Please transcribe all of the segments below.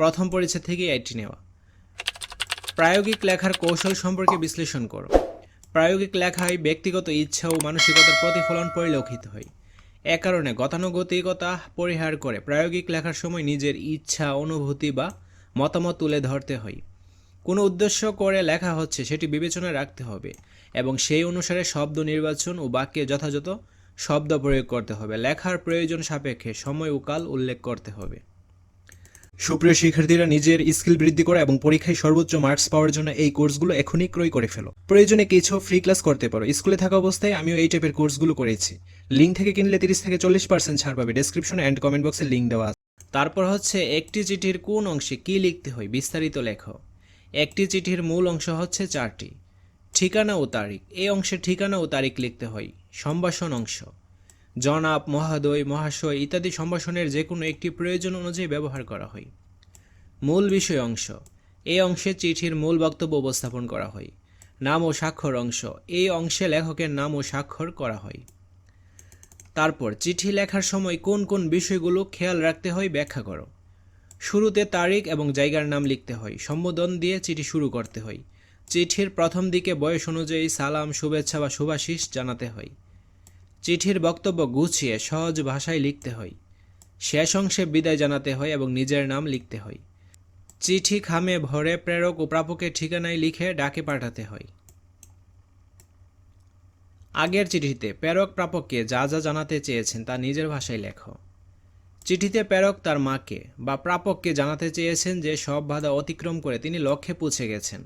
প্রথম পরিচ্ছেদ থেকে এটি নেওয়া। প্রায়োগিক লেখার কৌশল সম্পর্কে বিশ্লেষণ করো। প্রায়োগিক লেখায় ব্যক্তিগত ইচ্ছা ও মানসিকতার প্রতিফলন পরিলক্ষিত হয়। এ কারণে গতানুগতিকতা পরিহার করে প্রায়োগিক লেখার সময় নিজের ইচ্ছা, অনুভূতি বা মতামত তুলে ধরতে হয়। কোনো উদ্দেশ্য করে লেখা হচ্ছে সেটি বিবেচনায় রাখতে হবে এবং সেই অনুসারে শব্দ নির্বাচন ও বাক্যে যথাযথ শব্দ প্রয়োগ করতে হবে। লেখার প্রয়োজন সাপেক্ষে সময় ও কাল উল্লেখ করতে হবে। সুপ্রিয় শিক্ষার্থীরা নিজের স্কিল বৃদ্ধি করা এবং পরীক্ষায় সর্বোচ্চ মার্কস পাওয়ার জন্য এই কোর্সগুলো এখনই ক্রয় করে ফেলো। প্রয়োজনে কিছু ফ্রি ক্লাস করতে পারো। স্কুলে থাকা অবস্থায় আমিও এই টাইপের কোর্সগুলো করেছি। লিঙ্ক থেকে কিনলে তিরিশ থেকে চল্লিশ পার্সেন্ট ছাড় পাবে। ডেসক্রিপশন অ্যান্ড কমেন্ট বক্সে লিঙ্ক দেওয়া তারপর হচ্ছে একটি চিঠির কোন অংশে কি লিখতে হয় বিস্তারিত লেখো। একটি চিঠির মূল অংশ হচ্ছে চারটি। ঠিকানা ও তারিখ। এই অংশে ঠিকানা ও তারিখ লিখতে হয়। সম্ভাষণ অংশ। জনাব, মহাদয়, মহাশয় ইত্যাদি সম্ভাষণের যে কোনো একটি প্রয়োজন অনুযায়ী ব্যবহার করা হয়। মূল বিষয় অংশ এই অংশে চিঠির মূল বক্তব্য উপস্থাপন করা হয়। নাম ও স্বাক্ষর অংশ, এই অংশে লেখকের নাম ও স্বাক্ষর করা হয়। তারপর, চিঠি লেখার সময় কোন কোন বিষয়গুলো খেয়াল রাখতে হয় ব্যাখ্যা করো। শুরুতে তারিখ এবং জায়গার নাম লিখতে হয়, সম্বোধন দিয়ে চিঠি শুরু করতে হয়। চিঠির প্রথম দিকে বয়স অনুযায়ী সালাম, শুভেচ্ছা বা শুভাশিস জানাতে হয়। চিঠির বক্তব্য গুছিয়ে সহজ ভাষায় লিখতে হয়। শেষ অংশে বিদায় জানাতে হয় এবং নিজের নাম লিখতে হয়। চিঠি খামে ভরে প্রেরক ও প্রাপকের ঠিকানায় লিখে ডাকে পাঠাতে হয়। আগের চিঠিতে প্রেরক প্রাপককে যা যা জানাতে চেয়েছেন তা নিজের ভাষায় লেখো। চিঠিতে প্রেরক তার মাকে বা প্রাপককে জানাতে চেয়েছেন যে সব বাধা অতিক্রম করে তিনি লক্ষ্যে পৌঁছে গেছেন।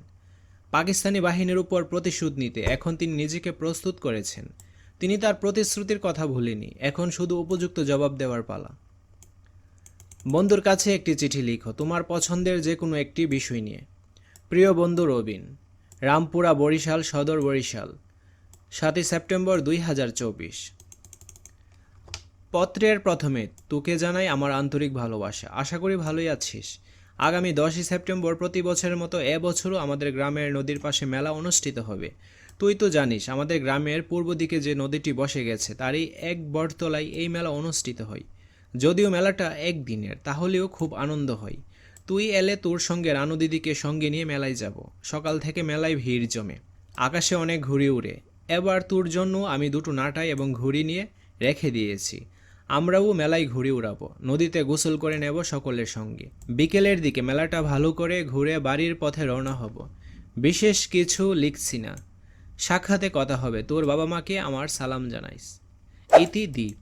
পাকিস্তানি বাহিনীর উপর প্রতিশোধ নিতে এখন তিনি নিজেকে প্রস্তুত করেছেন। তিনি তার প্রতিশ্রুতির কথা ভুলেনি এখন শুধু উপযুক্ত জবাব দেওয়ার পালা। বন্ধুর কাছে একটি চিঠি লিখো, তোমার পছন্দের যে কোনো একটি বিষয় নিয়ে। প্রিয় বন্ধু রবিন, রামপুরা বরিশাল সদর বরিশাল, সাতই সেপ্টেম্বর দুই হাজার চব্বিশ। পত্রের প্রথমে, তোকে জানাই আমার আন্তরিক ভালোবাসা। আশা করি ভালোই আছিস। আগামী দশই সেপ্টেম্বর প্রতি বছরের মতো এবছরও আমাদের গ্রামের নদীর পাশে মেলা অনুষ্ঠিত হবে। তুই তো জানিস, আমাদের গ্রামের পূর্ব দিকে যে নদীটি বসে গেছে, তারই এক বটতলায় এই মেলা অনুষ্ঠিত হয়। যদিও মেলাটা একদিনের, তাহলেও খুব আনন্দ হয়। তুই এলে তোর সঙ্গে রানু দিদিকে সঙ্গে নিয়ে মেলায় যাব। সকাল থেকে মেলায় ভিড় জমে। আকাশে অনেক ঘুড়ি উড়ে। এবার তোর জন্য আমি দুটো নাটাই এবং ঘুড়ি নিয়ে রেখে দিয়েছি। আমরাও মেলায় ঘুড়ি উড়াবো। নদীতে গোসল করে নেব সকলের সঙ্গে। বিকেলের দিকে মেলাটা ভালো করে ঘুরে বাড়ির পথে রওনা হব। বিশেষ কিছু লিখছি না। সাক্ষাতে কথা হবে। তোর বাবা মাকে আমার সালাম জানাইস। ইতি দ্বীপ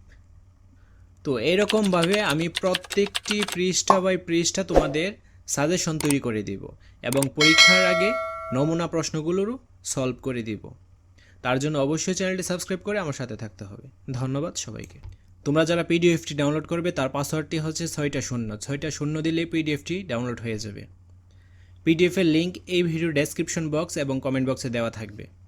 তো এরকমভাবে আমি প্রত্যেকটি পৃষ্ঠা বাই পৃষ্ঠা তোমাদের সাজেশন তৈরি করে দিব এবং পরীক্ষার আগে নমুনা প্রশ্নগুলোরও সলভ করে দিব। তার জন্য অবশ্যই চ্যানেলটি সাবস্ক্রাইব করে আমার সাথে থাকতে হবে। ধন্যবাদ সবাইকে। তোমরা যারা পিডিএফটি ডাউনলোড করবে, তার পাসওয়ার্ডটি হচ্ছে ছয়টা শূন্য। ছয়টা শূন্য দিলে পিডিএফটি ডাউনলোড হয়ে যাবে। পিডিএফের লিঙ্ক এই ভিডিও ডেসক্রিপশন বক্স এবং কমেন্ট বক্সে দেওয়া থাকবে।